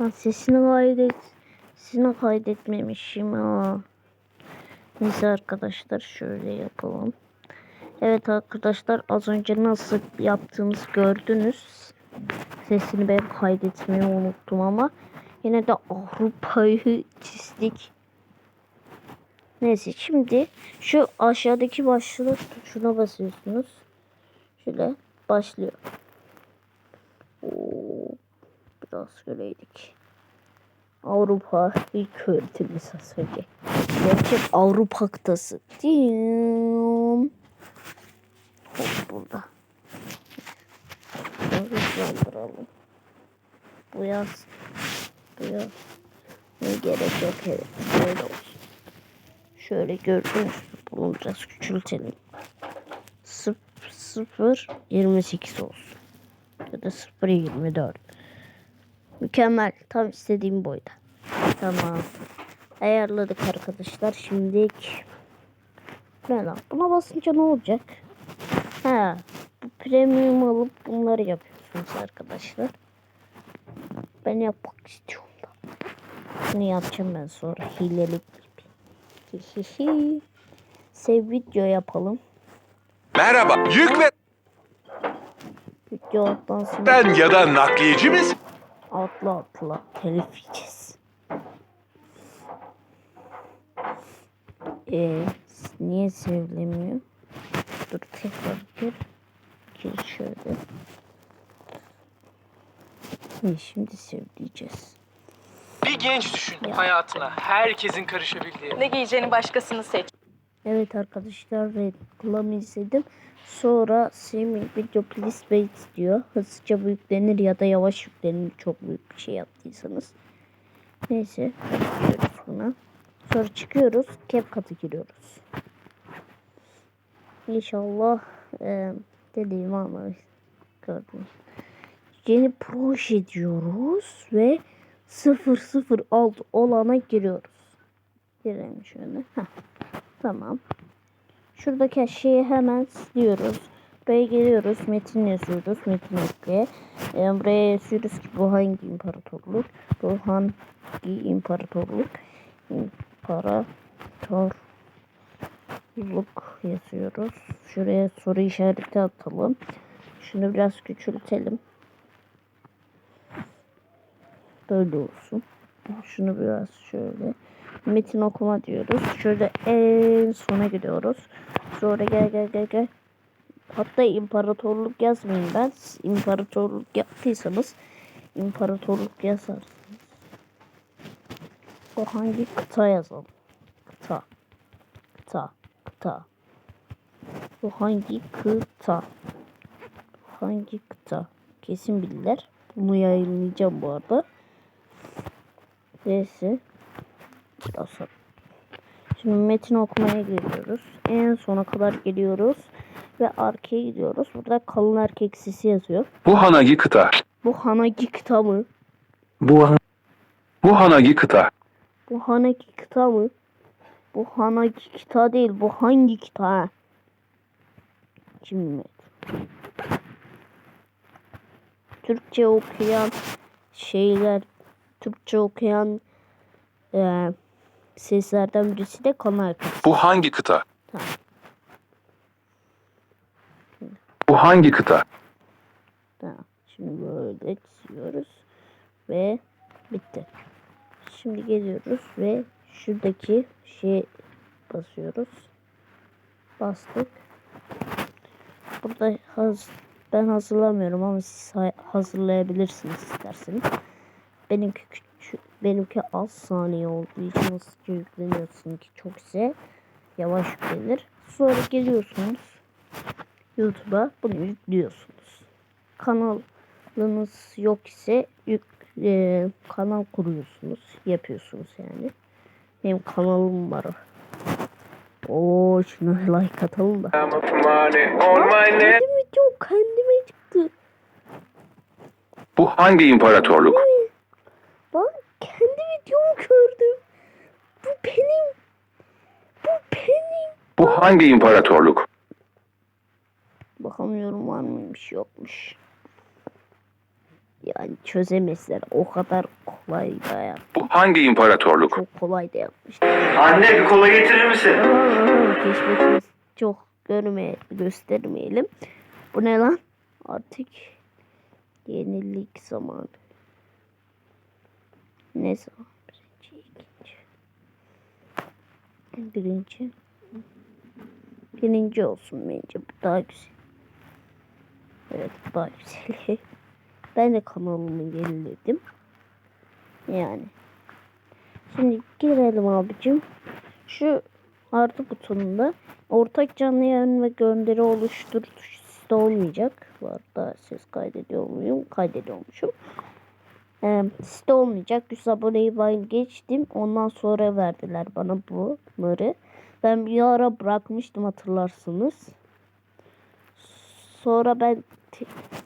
Ben sesini kaydet. Sesini kaydetmemişim ya. Neyse arkadaşlar şöyle yapalım. Evet arkadaşlar az önce nasıl yaptığımızı gördünüz. Sesini ben kaydetmeyi unuttum ama yine de Avrupa'yı çizdik. Neyse şimdi şu aşağıdaki başlığı tuşuna basıyorsunuz. Şöyle başlıyor. Biraz şöyleydik. Avrupa ilk öğretilmiş az önce. Gerçek Avrupa kıtası. Dim. Hop burada. Hızlandıralım. Bu yaz. Bu yaz. Ne gerek yok evet. Böyle olsun. Şöyle gördüğünüz gibi bunu biraz küçültelim. 0 28 olsun. Ya da 0 24. Mükemmel. Tam istediğim boyda. Tamam. Ayarladık arkadaşlar. Şimdi ne lan? Buna basınca ne olacak? Ha, bu premium alıp bunları yapıyorsunuz arkadaşlar. Ben yapmak istiyorum da. Bunu yapacağım ben sonra hilelik gibi. Hihihi. Sev video yapalım. Merhaba, yükle Video atlansın. ben ya da nakliyeci misin? Atla atla. Telif yiyeceğiz. Ee, niye sevilemiyor? Dur tekrar gir. Gir şöyle. İyi, şimdi sevdiyeceğiz. Bir genç düşün hayatına herkesin karışabildiği. Ne giyeceğini başkasını seç. Evet arkadaşlar reklamı izledim. Sonra Semi video please wait diyor. Hızlıca yüklenir ya da yavaş yüklenir çok büyük bir şey yaptıysanız. Neyse. Buna. Sonra çıkıyoruz. CapCut'a giriyoruz. İnşallah e, dediğimi ama gördünüz. Yeni proje diyoruz ve 006 olana giriyoruz. Girelim şöyle. Heh. Tamam. Şuradaki şeyi hemen siliyoruz. Buraya geliyoruz. Metin yazıyoruz. Metin ekle. Ee, buraya yazıyoruz ki bu hangi imparatorluk? Bu hangi imparatorluk? İmparatorluk yazıyoruz. Şuraya soru işareti atalım. Şunu biraz küçültelim. Böyle olsun. Şunu biraz şöyle metin okuma diyoruz. Şöyle en sona gidiyoruz. Sonra gel gel gel gel. Hatta imparatorluk yazmayın ben. Siz imparatorluk yaptıysanız imparatorluk yazarsınız. O hangi kıta yazalım? Kıta. Kıta. Kıta. Bu hangi kıta? Hangi kıta? Kesin bilirler. Bunu yayınlayacağım bu arada. Neyse. Sonra. Şimdi metin okumaya geliyoruz. En sona kadar geliyoruz. Ve arkaya gidiyoruz. Burada kalın erkek sesi yazıyor. Bu hanagi kıta. Bu Hanagi kıta mı? Bu Bu hanagi kıta. Bu Hanagi kıta mı? Bu Hanagi kıta değil. Bu hangi kıta? ha? Şimdi Türkçe okuyan şeyler Türkçe okuyan eee seslerden birisi de erkek. Bu hangi kıta? Tamam. Bu hangi kıta? Tamam. Şimdi böyle çiziyoruz. Ve bitti. Şimdi geliyoruz ve şuradaki şey basıyoruz. Bastık. Burada haz ben hazırlamıyorum ama siz ha- hazırlayabilirsiniz isterseniz. Benimki küçük, benimki az saniye olduğu için hızlıca yükleniyor ki çok ise yavaş yüklenir. Sonra geliyorsunuz YouTube'a bunu yüklüyorsunuz. Kanalınız yok ise yük, e, kanal kuruyorsunuz. Yapıyorsunuz yani. Benim kanalım var. Oo şuna like atalım da. Kendim video kendime çıktı. Bu hangi imparatorluk? Kendi videomu gördüm. Bu benim. Bu benim. Bu hangi imparatorluk? Bakamıyorum var mıymış yokmuş. Yani çözemezler. O kadar kolay da yap. Bu hangi imparatorluk? Çok kolay da yapmış. Anne bir kola getirir misin? Aa, keşfetimiz çok görmeye göstermeyelim. Bu ne lan? Artık yenilik zamanı. Ne zaman? Birinci, ikinci. Birinci. Birinci olsun bence. Bu daha güzel. Evet daha güzel. Ben de kanalımı yeniledim. Yani. Şimdi girelim abicim. Şu artı butonunda ortak canlı yayın ve gönderi oluştur tuşu olmayacak. Bu arada ses kaydediyor muyum? Kaydediyormuşum. Ee, site olmayacak. 100 aboneyi ben geçtim. Ondan sonra verdiler bana bunları. Ben bir ara bırakmıştım hatırlarsınız. Sonra ben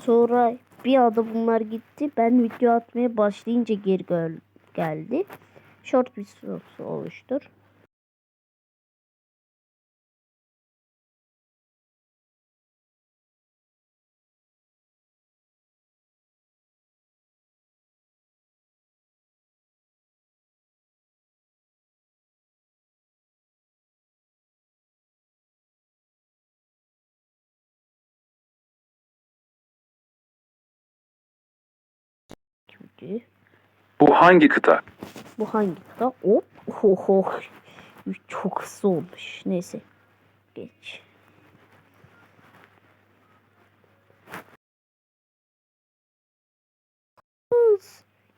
sonra bir anda bunlar gitti. Ben video atmaya başlayınca geri gel- geldi. Short videosu oluştur. gitti. Bu hangi kıta? Bu hangi kıta? Hop. Oh, oh. Çok hızlı olmuş. Neyse. Geç.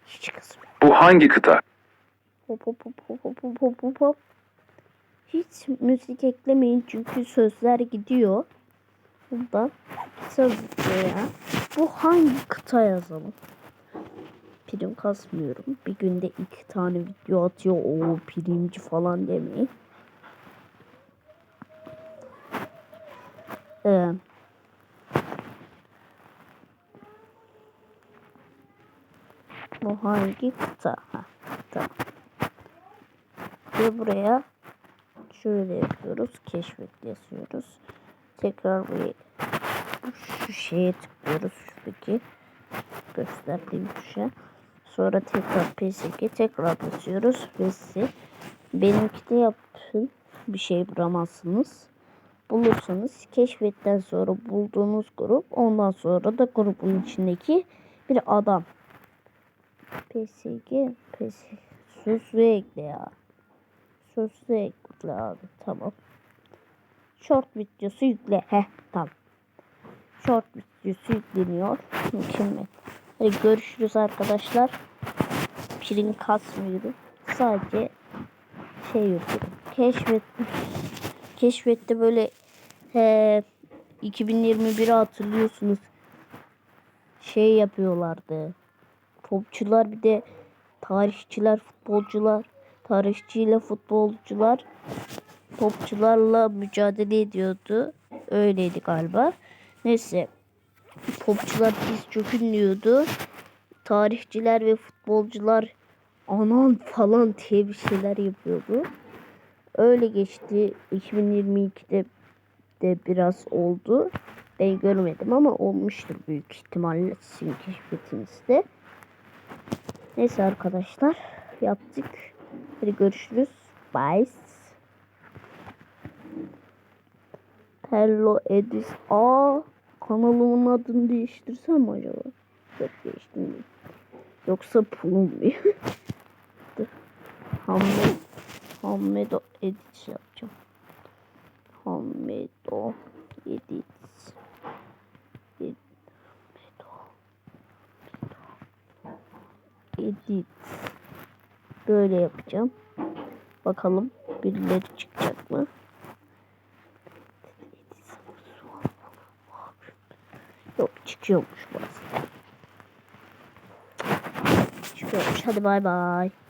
Hiç kızmıyor. Bu hangi kıta? Hop hop hop hop hop hop hop hop. Hiç müzik eklemeyin çünkü sözler gidiyor. Bundan söz ya. Bu hangi kıta yazalım? Prim kasmıyorum. Bir günde iki tane video atıyor. O primci falan demeyin. Ee, bu hangi kıta? Ha. Ve buraya şöyle yapıyoruz. Keşfet yazıyoruz. Tekrar buraya şu şeye tıklıyoruz. Şuradaki gösterdiğim tuşa. Sonra tekrar PSG tekrar basıyoruz ve size benimki de yapın bir şey bulamazsınız. Bulursanız keşfetten sonra bulduğunuz grup ondan sonra da grubun içindeki bir adam. PSG, PSG. Sözlü ekle ya. Sözlü ekle abi tamam. Short videosu yükle. Heh tamam. Short videosu yükleniyor. Mükemmel. Hadi görüşürüz arkadaşlar. Prim kasmıyorum. Sadece şey yapıyorum. Keşfet keşfette böyle he, 2021'i hatırlıyorsunuz. Şey yapıyorlardı. Topçular bir de tarihçiler, futbolcular, tarihçiyle futbolcular topçularla mücadele ediyordu. Öyleydi galiba. Neyse. Topçular biz çok ünlüyordu. Tarihçiler ve futbolcular anan falan diye bir şeyler yapıyordu. Öyle geçti. 2022'de de biraz oldu. Ben görmedim ama olmuştur büyük ihtimalle sizin keşfetinizde. Neyse arkadaşlar yaptık. Hadi görüşürüz. Bye. Hello Edis. Aa kanalımın adını değiştirsem acaba? Yok değiştirmeyeyim. Yoksa pulum mu? Hamle Hamledo edit yapacağım. Hamledo edit. Edit. Edit. Böyle yapacağım. Bakalım birileri çıkacak mı? Yok çıkıyormuş bazen. Bay bay.